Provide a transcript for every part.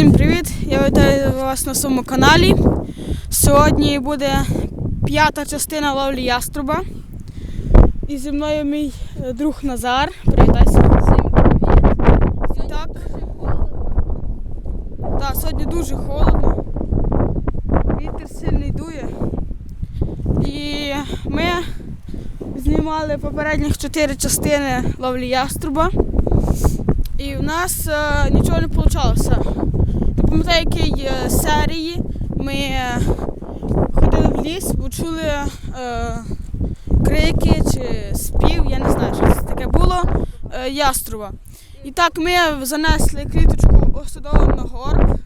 Всім привіт! Я вітаю вас на своєму каналі. Сьогодні буде п'ята частина ловлі яструба. І зі мною мій е, друг Назар. Привітайся. Всім привіт! Сьогодні Так. дуже холодно. Так, сьогодні дуже холодно. Вітер сильний дує. І ми знімали попередніх чотири частини ловлі яструба. І в нас е, нічого не вийшло. Якій серії ми е, ходили в ліс, почули е, крики чи спів, я не знаю, що це таке було е, яструба. І так ми занесли кліточку осадову на горб.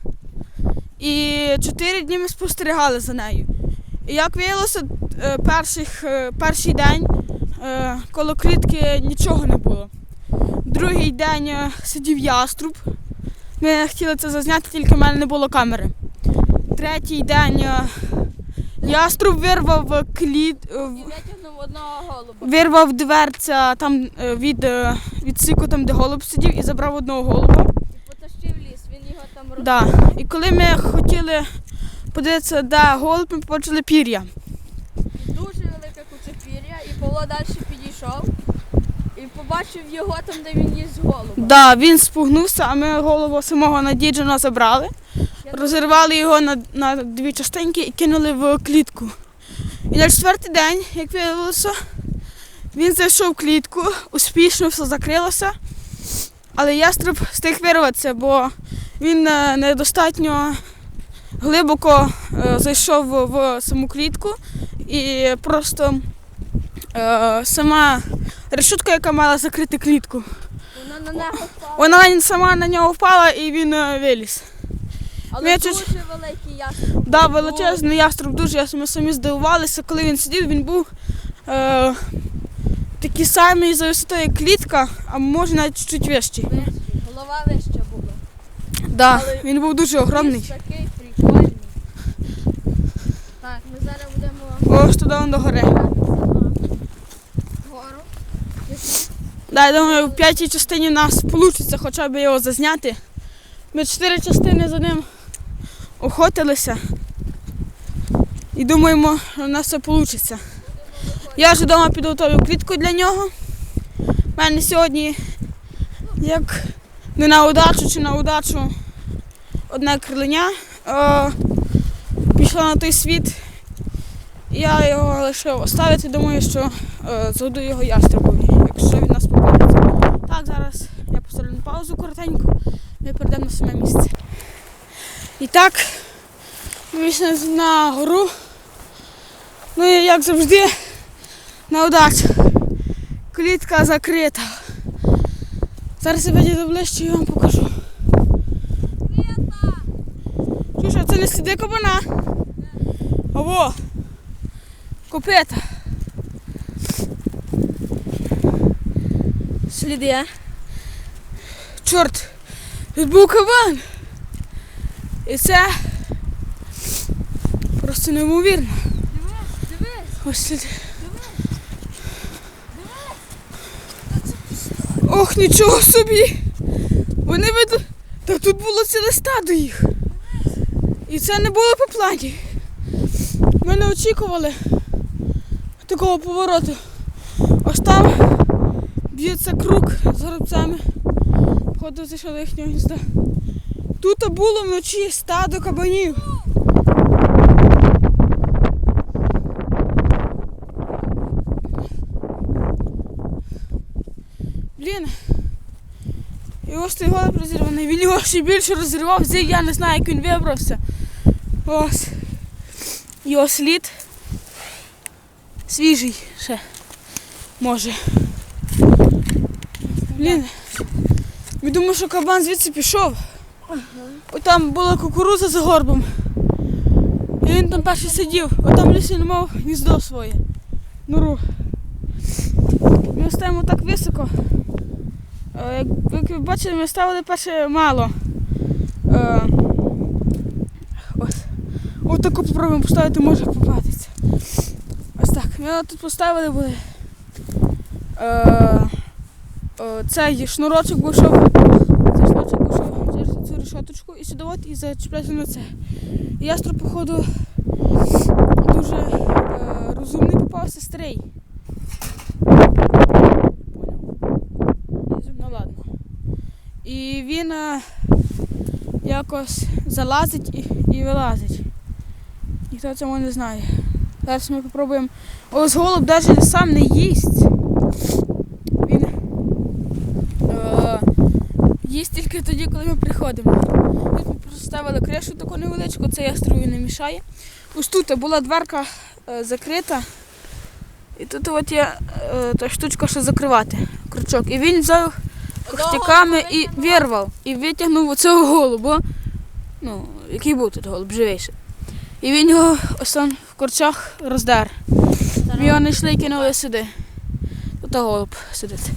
І чотири дні ми спостерігали за нею. І як виявилося, е, перших, е, перший день коло клітки нічого не було. Другий день сидів яструб. Ми хотіли це зазняти, тільки в мене не було камери. Третій день е, яструб вирвав кліт. е, в- І витягнув одного голуба. Вирвав дверця там е, від, від сику, там де голуб сидів, і забрав одного голуба. І потащив ліс, він його там роз... Да. І коли ми хотіли подивитися, де голуб, ми побачили пір'я. Дуже велика куча пір'я, і Павло далі підійшов побачив його там, де він їсть голуба. Да, він спугнувся, а ми голову самого надіджено забрали, Я розірвали його на, на дві частинки і кинули в клітку. І на четвертий день, як виявилося, він зайшов в клітку, успішно все закрилося. Але яструб встиг вирватися, бо він е, недостатньо глибоко е, зайшов в саму клітку і просто е, сама решетка, яка мала закрити клітку, Вона на нього впала. вона сама на нього впала і він е, виліз. Але я дуже чуть- великий яструб. Да, величезний яструб дуже, я ми самі здивувалися, коли він сидів, він був е, такий самий за висотою як клітка, а може навіть чуть вищий. Вищий, голова вища була. Да, Але він був дуже огромний. Такий прикольний. Так, ми зараз будемо Ось туди он до гори. Да, я думаю, в п'ятій частині в нас вийде хоча б його зазняти. Ми чотири частини за ним охотилися. І думаємо, в нас все вийде. Я вже вдома підготовив клітку для нього. У мене сьогодні, як не на удачу чи на удачу, одне крилення е, пішло на той світ. Я його лишив оставити, думаю, що е, згодую його ястребові, якщо він нас. Зараз я поставлю на паузу коротенько, ми перейдемо на саме місце. І так, ми вийшли на гору. Ну і як завжди, на удачу. Клітка закрита. Зараз я підійду ближче і вам покажу. Ж, це не сліди кабана? Ого! Копита. Сліди, а? Чорт, тут був кабан. І це просто неймовірно. Дивись, дивись. Ось сліди. Ох, нічого собі. Вони видно. Та тут було ціле стадо їх. І це не було по плані. Ми не очікували такого повороту. Ось там б'ється круг з горобцями. Походу зайшов їхнього гнізда. Тут було вночі стадо кабанів. Блін. І ось той голуб розірваний. Він його ще більше розірвав, зі я не знаю, як він вибрався. Ось. Його слід. Свіжий ще. Може. Блін. Я думаю, що кабан звідси пішов. Ось там була кукуруза за горбом. І він там перший сидів. От там лісі не мав гніздо своє. Нору. Ми стоїмо так високо. Е, Як, ви бачите, ми ставили перше мало. Е, Ось. Таку попробуємо поставити, може попатися. Ось так. Ми тут поставили були. Е, цей шнурочок вийшов. Цей шнурочок вийшов через цю решеточку і сюди от і зачіпляється на це. І походу, дуже е, розумний попався старий. Ну ладно. І він е, якось залазить і, і вилазить. Ніхто цього не знає. Зараз ми спробуємо. Ось голуб навіть сам не їсть. Він е, їсть тільки тоді, коли ми приходимо. Тут ми поставили кришу таку невеличку, це яструбі не мішає. Ось тут була дверка е, закрита. І тут от є е, та штучка, що закривати крючок. І він взяв когтяками і вирвав. І витягнув оцього голуба. Ну, який був тут голуб, живейший. І він його ось там в корчах роздер. Його знайшли і кинули сюди. Тут голуб сидить.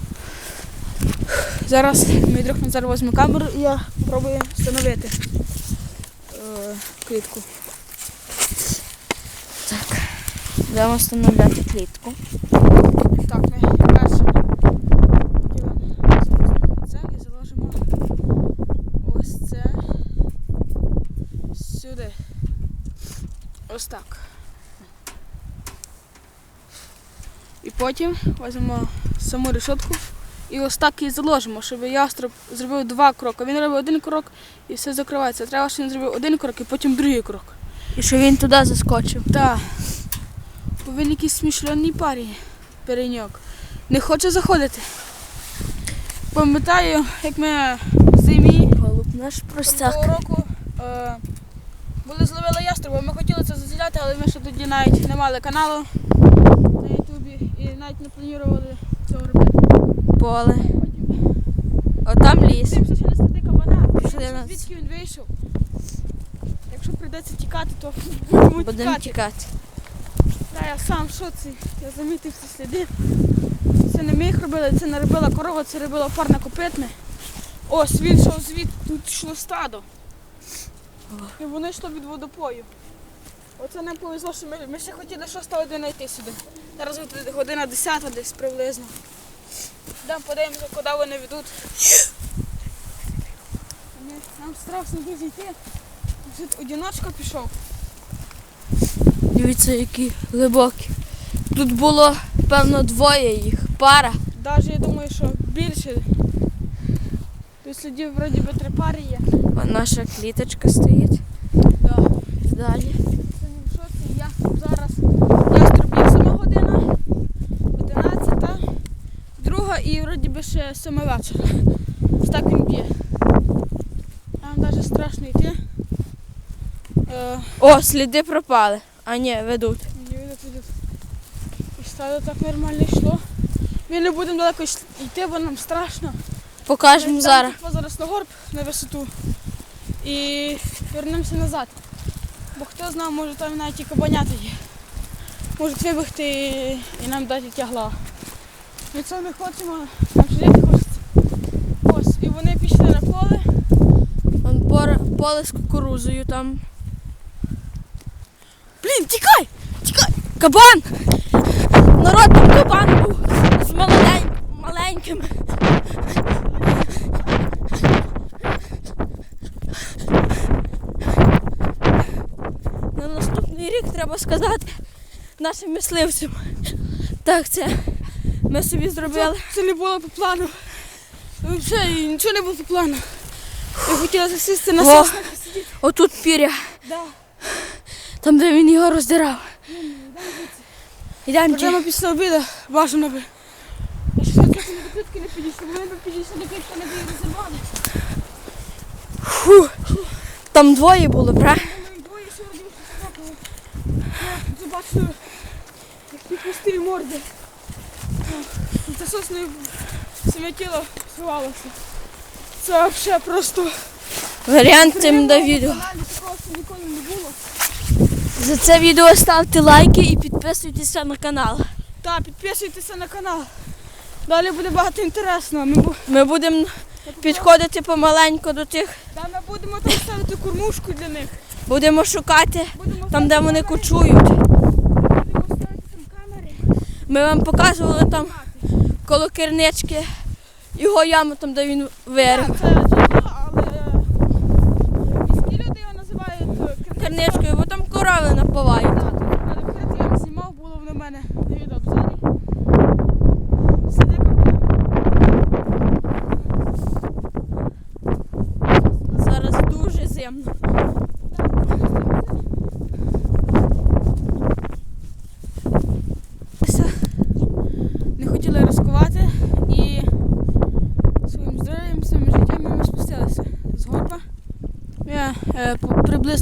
Зараз мій друг Назар візьме камеру і я спробую встановити е, клітку. Так. Будемо встановляти клітку. Так, ми перше ділимо це і заложимо ось це сюди. Ось так. І потім візьмемо саму решетку і ось так її заложимо, щоб яструб зробив два кроки. Він робить один крок і все закривається. Треба, щоб він зробив один крок і потім другий крок. І що він туди заскочив. Так. Бо він якийсь смішльонний парень, переньок. Не хоче заходити. Пам'ятаю, як ми в зимі Голуб наш простяк. року е, були зловили яструба. Ми хотіли це зазіляти, але ми ще тоді навіть не мали каналу на Ютубі і навіть не планували цього робити. Поле. Отам ліс. Дивимося, що не кабана. Звідки він вийшов. Якщо прийдеться тікати, то будемо Будемо тікати. Та я сам в шоці, я замітив ці сліди. Це не ми їх робили, це не робила корова, це робила парна копитне. Ось він йшов звідти, тут йшло стадо. І воно йшло від водопою. Оце нам повезло, що ми, ми ще хотіли 6 година йти сюди. Зараз година 10 десь приблизно. Йдемо подивимося, куди вони ведуть. Нам страшно дуже йти. Тут одиночка пішов. Дивіться, які глибокі. Тут було, певно, двоє їх. Пара. Навіть я думаю, що більше. Тут слідів вроді би три пари є. Вон наша кліточка стоїть. Да. Далі. Це не в шоці. Я зараз яструб є 7 година, 11, друга і вроді би ще 7 вечора. Ось так він б'є. Там навіть страшно йти. Е, О, сліди пропали. А ні, ведуть. мені видно, тут і стадо так нормально йшло. Ми не будемо далеко йш- йти, бо нам страшно. Покажемо зараз. типу, зараз на горб на висоту і вернемося назад. Бо хто знає, може там навіть і кабанята є. Можуть вибігти і, і нам дати тягла. Цього не хочемо, нам жити хочеться. Ось, і вони пішли на поле. Пор- поле з кукурузою там. Блін, тікай! Тікай! Кабан! Народ там кабан був з малень... маленьким. На наступний рік треба сказати нашим мисливцям. Так, це ми собі зробили. це не було по плану. Взагалі нічого не було по плану. Я хотіла засісти на соснах і сидіти. Отут піря, Да. там де він його роздирав. Йдемо. Прямо після обіду бажано би. Я ще до клітки не підійшли, ми б підійшли до клітки, не би розірвали. Фу. Там двоє було? Ми двоє ще один спокою. Я побачив, як ті пусті морди. Це сосною саме тіло сховалося. Це взагалі просто Варіант цим до відео. За це відео ставте лайки і підписуйтеся на канал. Та, підписуйтеся на канал. Далі буде багато інтересного. Ми, бу- Ми будемо підходити помаленьку до тих, та, ми будемо там ставити кормушку для них. будемо шукати Будемо там, де вони кочують. Ми вам показували там коло кернички, його яму там, де він вирив. Так, це дійсно, але е, міські люди його називають е, керничкою, бо там корови напивають.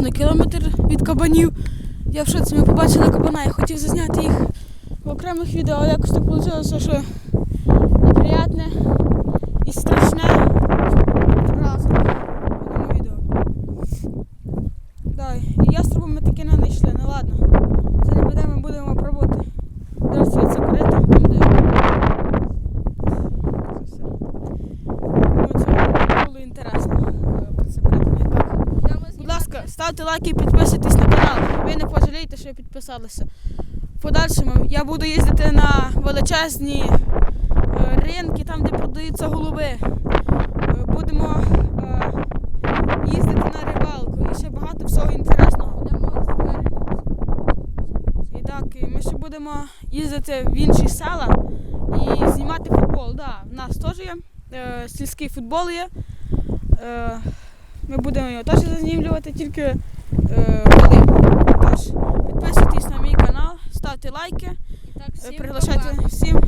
Приблизно кілометр від кабанів. Я в шоці, ми побачили кабана, я хотів зазняти їх в окремих відео, але якось так вийшло, що неприятне і страшне разом в одному відео. Да, і яструбом ми таки не знайшли, ну ладно. Це не буде, ми будемо пробувати. Зараз це корито, там де. Це все. Думаю, це було інтересно. е, про це корито. І так. Йдемо Будь ласка, ставте лайки і підписуйтесь на канал. Ви не пожалієте, що ви підписалися. В подальшому я буду їздити на величезні е, ринки, там, де продаються голуби. Е, Будемо е, їздити на рибалку і ще багато всього інтересного. І так, ми ще будемо їздити в інші села і знімати футбол. Да, в нас теж є сільський футбол є. Ми будемо його теж зазнімлювати, тільки е. Тож, підписуйтесь на мій канал, ставте лайки, е, всім приглашайте всім.